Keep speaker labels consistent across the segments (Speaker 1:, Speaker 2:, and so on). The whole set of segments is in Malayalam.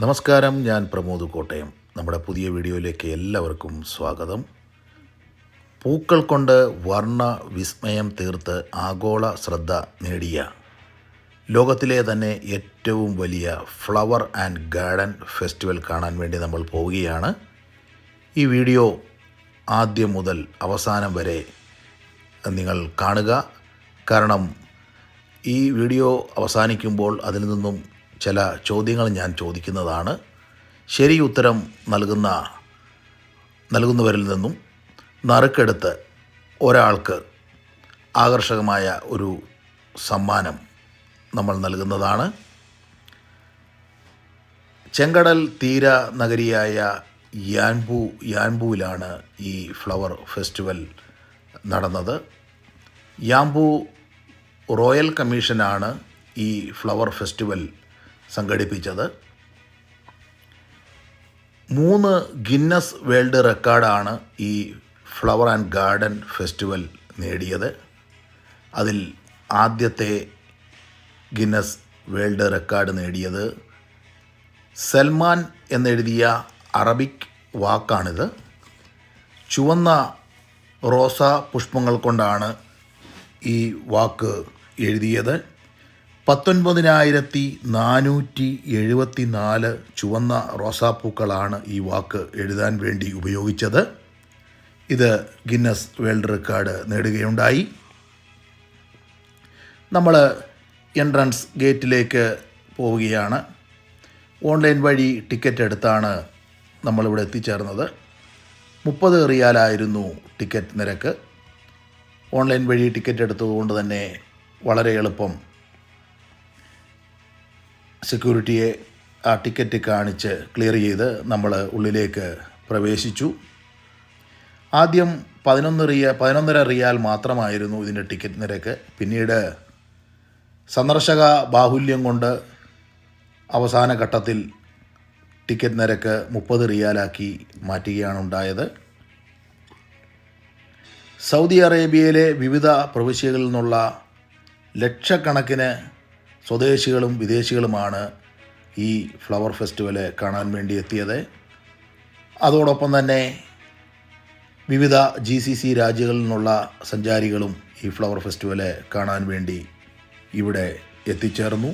Speaker 1: നമസ്കാരം ഞാൻ പ്രമോദ് കോട്ടയം. നമ്മുടെ പുതിയ വീഡിയോയിലേക്ക് എല്ലാവർക്കും സ്വാഗതം. പൂക്കൾ കൊണ്ട് വർണ വിസ്മയം തീർത്ത് ആഗോള ശ്രദ്ധ നേടിയ ലോകത്തിലെ തന്നെ ഏറ്റവും വലിയ ഫ്ലവർ ആൻഡ് ഗാർഡൻ ഫെസ്റ്റിവൽ കാണാൻ വേണ്ടി നമ്മൾ പോവുകയാണ്. ഈ വീഡിയോ ആദ്യം മുതൽ അവസാനം വരെ നിങ്ങൾ കാണുക. കാരണം ഈ വീഡിയോ അവസാനിക്കുമ്പോൾ അതിൽ നിന്നും ചില ചോദ്യങ്ങൾ ഞാൻ ചോദിക്കുന്നതാണ്. ശരി ഉത്തരം നൽകുന്ന നൽകുന്നവരിൽ നിന്നും നറുക്കെടുത്ത് ഒരാൾക്ക് ആകർഷകമായ ഒരു സമ്മാനം നമ്മൾ നൽകുന്നതാണ്. ചെങ്കടൽ തീര നഗരിയായ യാൻബു യാൻബുവിലാണ് ഈ ഫ്ലവർ ഫെസ്റ്റിവൽ നടന്നത്. യാംബു റോയൽ കമ്മീഷനാണ് ഈ ഫ്ലവർ ഫെസ്റ്റിവൽ സംഘടിപ്പിച്ചത്. മൂന്ന് ഗിന്നസ് വേൾഡ് റെക്കോർഡാണ് ഈ ഫ്ലവർ ആൻഡ് ഗാർഡൻ ഫെസ്റ്റിവൽ നേടിയത്. അതിൽ ആദ്യത്തെ ഗിന്നസ് വേൾഡ് റെക്കോർഡ് നേടിയത് സൽമാൻ എന്നെഴുതിയ അറബിക് വാക്കാണിത്. ചുവന്ന റോസാ പുഷ്പങ്ങൾ കൊണ്ടാണ് ഈ വാക്ക് എഴുതിയത്. പത്തൊൻപതിനായിരത്തി നാനൂറ്റി എഴുപത്തി നാല് ചുവന്ന റോസാപ്പൂക്കളാണ് ഈ വാക്ക് എഴുതാൻ വേണ്ടി ഉപയോഗിച്ചത്. ഇത് ഗിന്നസ് വേൾഡ് റെക്കോർഡ് നേടുകയുണ്ടായി. നമ്മൾ എൻട്രൻസ് ഗേറ്റിലേക്ക് പോവുകയാണ്. ഓൺലൈൻ വഴി ടിക്കറ്റ് എടുത്താണ് നമ്മളിവിടെ എത്തിച്ചേർന്നത്. മുപ്പത് റിയാലായിരുന്നു ടിക്കറ്റ് നിരക്ക്. ഓൺലൈൻ വഴി ടിക്കറ്റ് എടുത്തതുകൊണ്ട് തന്നെ വളരെ എളുപ്പം സെക്യൂരിറ്റിയെ ആ ടിക്കറ്റ് കാണിച്ച് ക്ലിയർ ചെയ്ത് നമ്മൾ ഉള്ളിലേക്ക് പ്രവേശിച്ചു. ആദ്യം പതിനൊന്ന് റിയ പതിനൊന്നര റിയാൽ മാത്രമായിരുന്നു ഇതിന്റെ ടിക്കറ്റ് നിരക്ക്. പിന്നീട് സന്ദർശക ബാഹുല്യം കൊണ്ട് അവസാന ഘട്ടത്തിൽ ടിക്കറ്റ് നിരക്ക് മുപ്പത് റിയാലാക്കി മാറ്റുകയാണ് ഉണ്ടായത്. സൗദി അറേബ്യയിലെ വിവിധ പ്രവിശ്യകളിൽ നിന്നുള്ള ലക്ഷക്കണക്കിന് സ്വദേശികളും വിദേശികളുമാണ് ഈ ഫ്ലവർ ഫെസ്റ്റിവൽ കാണാൻ വേണ്ടി എത്തിയത്. അതോടൊപ്പം തന്നെ വിവിധ ജി സി സി രാജ്യങ്ങളിൽ നിന്നുള്ള സഞ്ചാരികളും ഈ ഫ്ലവർ ഫെസ്റ്റിവൽ കാണാൻ വേണ്ടി ഇവിടെ എത്തിച്ചേർന്നു.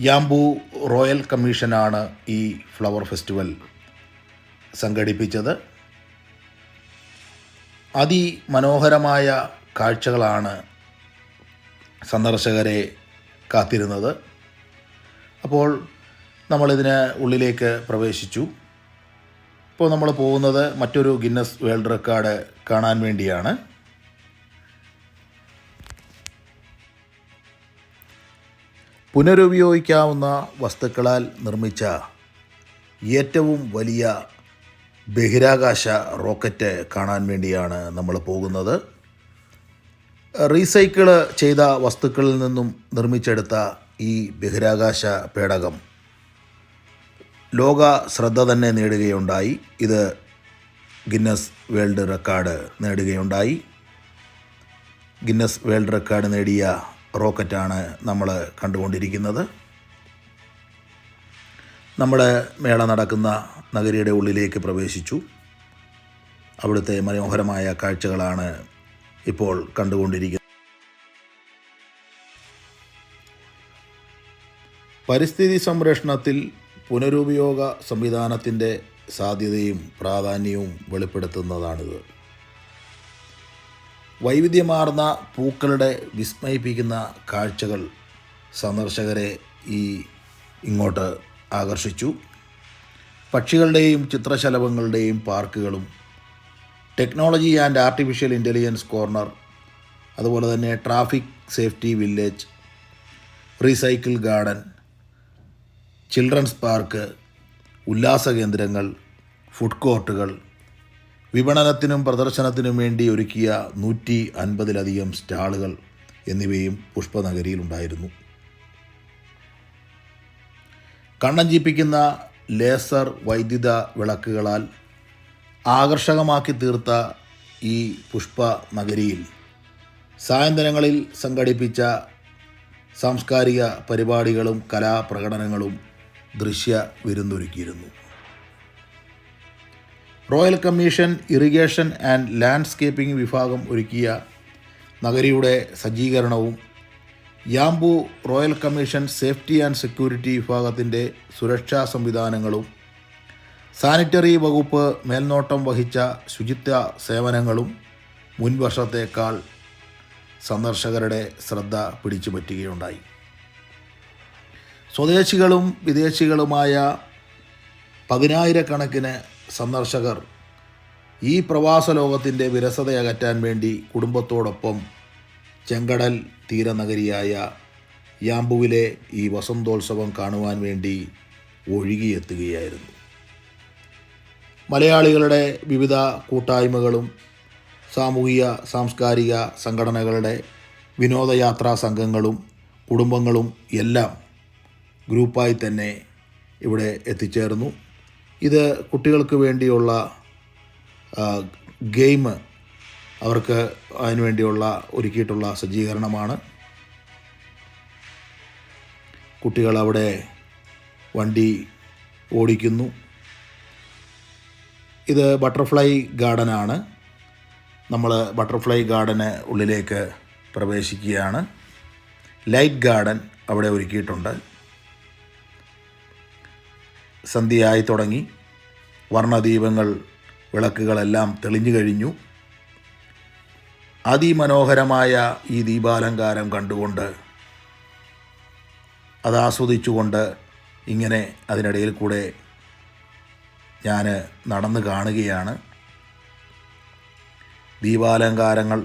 Speaker 1: യാംബു റോയൽ കമ്മീഷനാണ് ഈ ഫ്ലവർ ഫെസ്റ്റിവൽ സംഘടിപ്പിച്ചത്. അതിമനോഹരമായ കാഴ്ചകളാണ് സന്ദർശകരെ കാത്തിരുന്നത്. അപ്പോൾ നമ്മളിതിന് ഉള്ളിലേക്ക് പ്രവേശിച്ചു. ഇപ്പോൾ നമ്മൾ പോകുന്നത് മറ്റൊരു ഗിന്നസ് വേൾഡ് റെക്കോർഡ് കാണാൻ വേണ്ടിയാണ്. പുനരുപയോഗിക്കാവുന്ന വസ്തുക്കളാൽ നിർമ്മിച്ച ഏറ്റവും വലിയ ബഹിരാകാശ റോക്കറ്റ് കാണാൻ വേണ്ടിയാണ് നമ്മൾ പോകുന്നത്. റീസൈക്കിൾ ചെയ്ത വസ്തുക്കളിൽ നിന്നും നിർമ്മിച്ചെടുത്ത ഈ ബഹിരാകാശ പേടകം. ലോക ശ്രദ്ധ തന്നെ നേടുകയുണ്ടായി. ഇത് ഗിന്നസ് വേൾഡ് റെക്കോർഡ് നേടുകയുണ്ടായി. ഗിന്നസ് വേൾഡ് റെക്കോർഡ് നേടിയ റോക്കറ്റാണ് നമ്മൾ കണ്ടുകൊണ്ടിരിക്കുന്നത്. നമ്മുടെ മേള നടക്കുന്ന നഗരിയുടെ ഉള്ളിലേക്ക് പ്രവേശിച്ചു. അവിടുത്തെ മനോഹരമായ കാഴ്ചകളാണ് ഇപ്പോൾ കണ്ടുകൊണ്ടിരിക്കുന്നത് പരിസ്ഥിതി സംരക്ഷണത്തിൽ പുനരുപയോഗ സംവിധാനത്തിന്റെ സാധ്യതയും പ്രാധാന്യവും വെളിപ്പെടുത്തുന്നതാണിത്. വൈവിധ്യമാർന്ന പൂക്കളുടെ വിസ്മയിപ്പിക്കുന്ന കാഴ്ചകൾ സന്ദർശകരെ ഈ ഇങ്ങോട്ട് ആകർഷിച്ചു. പക്ഷികളുടെയും ചിത്രശലഭങ്ങളുടെയും പാർക്കുകളും technology and artificial intelligence corner അതുപോലെ തന്നെ traffic safety village recycle garden children's park ഉല്ലാസ കേന്ദ്രങ്ങൾ ഫുഡ് കോർട്ടുകൾ വിപണനത്തിനും പ്രദർശനത്തിനും വേണ്ടി ഒരുക്കിയ നൂറ്റി അൻപതിലധികം സ്റ്റാളുകൾ എന്നിവയും പുഷ്പനഗരിയിലുണ്ടായിരുന്നു കണ്ണഞ്ചിപ്പിക്കുന്ന ലേസർ വൈദ്യുത വിളക്കുകളാൽ ആകർഷകമാക്കി തീർത്ത ഈ പുഷ്പ നഗരിയിൽ സായന്തനങ്ങളിൽ സംഘടിപ്പിച്ച സാംസ്കാരിക പരിപാടികളും കലാപ്രകടനങ്ങളും ദൃശ്യ വിരുന്നൊരുക്കിയിരുന്നു. Royal Commission irrigation and landscaping വിഭാഗം ഒരുക്കിയ നഗരിയുടെ സജ്ജീകരണവും Yanbu Royal Commission safety and security വിഭാഗത്തിന്റെ സുരക്ഷാ സംവിധാനങ്ങളും സാനിറ്ററി വകുപ്പ് മേൽനോട്ടം വഹിച്ച ശുചിത്വ സേവനങ്ങളും മുൻവർഷത്തേക്കാൾ സന്ദർശകരുടെ ശ്രദ്ധ പിടിച്ചു പറ്റുകയുണ്ടായി സ്വദേശികളും വിദേശികളുമായ പതിനായിരക്കണക്കിന് സന്ദർശകർ ഈ പ്രവാസ ലോകത്തിന്റെ വിരസതയകറ്റാൻ വേണ്ടി കുടുംബത്തോടൊപ്പം ചെങ്കടൽ തീരനഗരിയായ യാമ്പുവിലെ ഈ വസന്തോത്സവം കാണുവാൻ വേണ്ടി ഒഴുകിയെത്തുകയായിരുന്നു. മലയാളികളുടെ വിവിധ കൂട്ടായ്മകളും സാമൂഹിക സാംസ്കാരിക സംഘടനകളുടെ വിനോദയാത്രാ സംഘങ്ങളും കുടുംബങ്ങളും എല്ലാം ഗ്രൂപ്പായി തന്നെ ഇവിടെ എത്തിച്ചേർന്നു. ഇത് കുട്ടികൾക്ക് വേണ്ടിയുള്ള ഗെയിം അവർക്ക് അതിനു വേണ്ടിയുള്ള ഒരുക്കിയിട്ടുള്ള സജ്ജീകരണമാണ്. കുട്ടികൾ അവിടെ വണ്ടി ഓടിക്കുന്നു. ഇത് ബട്ടർഫ്ലൈ ഗാർഡനാണ്. നമ്മൾ ബട്ടർഫ്ലൈ ഗാർഡന് ഉള്ളിലേക്ക് പ്രവേശിക്കുകയാണ്. ലൈറ്റ് ഗാർഡൻ അവിടെ ഒരുക്കിയിട്ടുണ്ട്. സന്ധ്യയായി തുടങ്ങി. വർണദീപങ്ങൾ വിളക്കുകളെല്ലാം തെളിഞ്ഞു കഴിഞ്ഞു. അതിമനോഹരമായ ഈ ദീപാലങ്കാരം കണ്ടുകൊണ്ട് അതാസ്വദിച്ചുകൊണ്ട് ഇങ്ങനെ അതിനിടയിൽ കൂടെ ഞാൻ നടന്നു കാണുകയാണ്. ദീപാലങ്കാരങ്ങൾ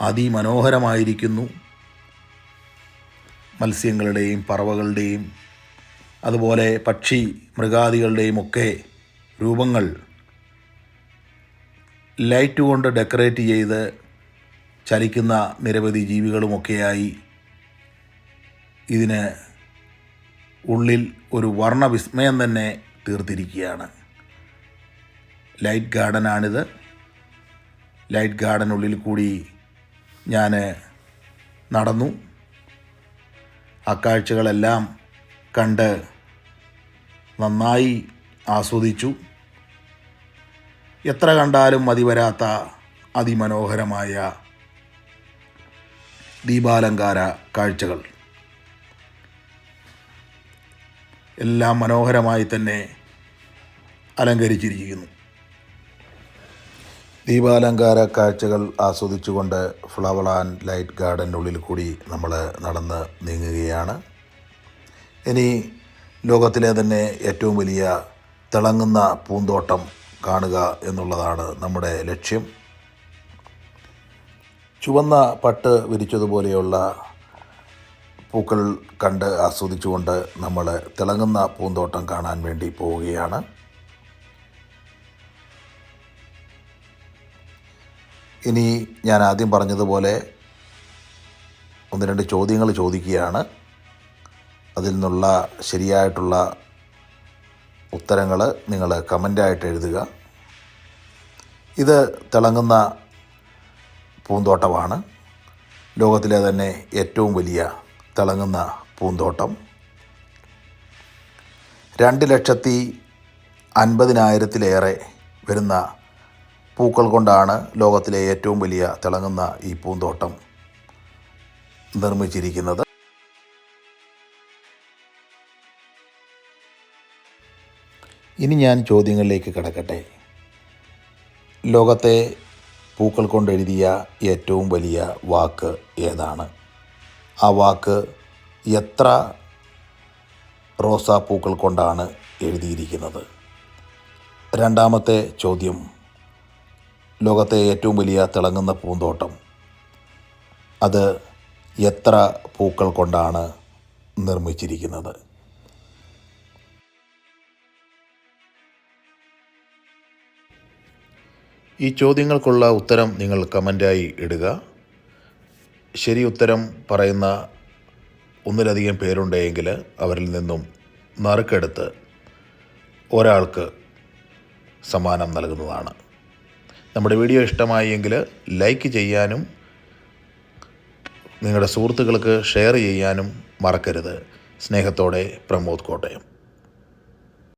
Speaker 1: അതിമനോഹരമായിരിക്കുന്നു. മത്സ്യങ്ങളുടെയും പറവകളുടെയും അതുപോലെ പക്ഷി മൃഗാദികളുടെയും ഒക്കെ രൂപങ്ങൾ ലൈറ്റ് കൊണ്ട് ഡെക്കറേറ്റ് ചെയ്ത് ചലിക്കുന്ന നിരവധി ജീവികളുമൊക്കെയായി. ഇതിന് ഉള്ളിൽ ഒരു വർണവിസ്മയം തന്നെ തീർത്തിരിക്കുകയാണ്. ലൈറ്റ് ഗാർഡനാണിത്. ലൈറ്റ് ഗാർഡനുള്ളിൽ കൂടി ഞാൻ നടന്നു. ആ കാഴ്ചകളെല്ലാം കണ്ട് നന്നായി ആസ്വദിച്ചു. എത്ര കണ്ടാലും മതി വരാത്ത അതിമനോഹരമായ ദീപാലങ്കാര കാഴ്ചകൾ. എല്ലാം മനോഹരമായി തന്നെ അലങ്കരിച്ചിരിക്കുന്നു. ദീപാലങ്കാര കാഴ്ചകൾ ആസ്വദിച്ചുകൊണ്ട് ഫ്ലവർ ആൻഡ് ലൈറ്റ് ഗാർഡന്റെ ഉള്ളിൽ കൂടി നമ്മൾ നടന്ന് നീങ്ങുകയാണ്. ഇനി ലോകത്തിലെ തന്നെ ഏറ്റവും വലിയ തിളങ്ങുന്ന പൂന്തോട്ടം കാണുക എന്നുള്ളതാണ് നമ്മുടെ ലക്ഷ്യം. ചുവന്ന പട്ട് വിരിച്ചതുപോലെയുള്ള പൂക്കൾ കണ്ട് ആസ്വദിച്ചുകൊണ്ട് നമ്മൾ തിളങ്ങുന്ന പൂന്തോട്ടം കാണാൻ വേണ്ടി പോവുകയാണ്. ഇനി ഞാൻ ആദ്യം പറഞ്ഞതുപോലെ ഒന്ന് രണ്ട് ചോദ്യങ്ങൾ ചോദിക്കുകയാണ്. അതിൽ നിന്നുള്ള ശരിയായിട്ടുള്ള ഉത്തരങ്ങൾ നിങ്ങൾ കമന്റായിട്ട് എഴുതുക. ഇത് തിളങ്ങുന്ന പൂന്തോട്ടമാണ്. ലോകത്തിലെ തന്നെ ഏറ്റവും വലിയ തിളങ്ങുന്ന പൂന്തോട്ടം. രണ്ട് ലക്ഷത്തി അൻപതിനായിരത്തിലേറെ വരുന്ന പൂക്കൾ കൊണ്ടാണ് ലോകത്തിലെ ഏറ്റവും വലിയ തിളങ്ങുന്ന ഈ പൂന്തോട്ടം നിർമ്മിച്ചിരിക്കുന്നത്. ഇനി ഞാൻ ചോദ്യങ്ങളിലേക്ക് കിടക്കട്ടെ. ലോകത്തെ പൂക്കൾ കൊണ്ട് എഴുതിയ ഏറ്റവും വലിയ വാക്ക് ഏതാണ്? ആ വാക്ക് എത്ര റോസാപ്പൂക്കൾ കൊണ്ടാണ് എഴുതിയിരിക്കുന്നത്? രണ്ടാമത്തെ ചോദ്യം ലോകത്തെ ഏറ്റവും വലിയ തിളങ്ങുന്ന പൂന്തോട്ടം. അത് എത്ര പൂക്കൾ കൊണ്ടാണ് നിർമ്മിച്ചിരിക്കുന്നത്? ഈ ചോദ്യങ്ങൾക്കുള്ള ഉത്തരം നിങ്ങൾ കമന്റായി ഇടുക. ശരി ഉത്തരം പറയുന്ന ഒന്നിലധികം പേരുണ്ടെങ്കിൽ അവരിൽ നിന്നും നറുക്കെടുത്ത് ഒരാൾക്ക് സമ്മാനം നൽകുന്നതാണ്. നമ്മുടെ വീഡിയോ ഇഷ്ടമായി എങ്കിൽ ലൈക്ക് ചെയ്യാനും നിങ്ങളുടെ സുഹൃത്തുക്കൾക്ക് ഷെയർ ചെയ്യാനും മറക്കരുത്. സ്നേഹത്തോടെ പ്രമോദ് കോട്ടയം.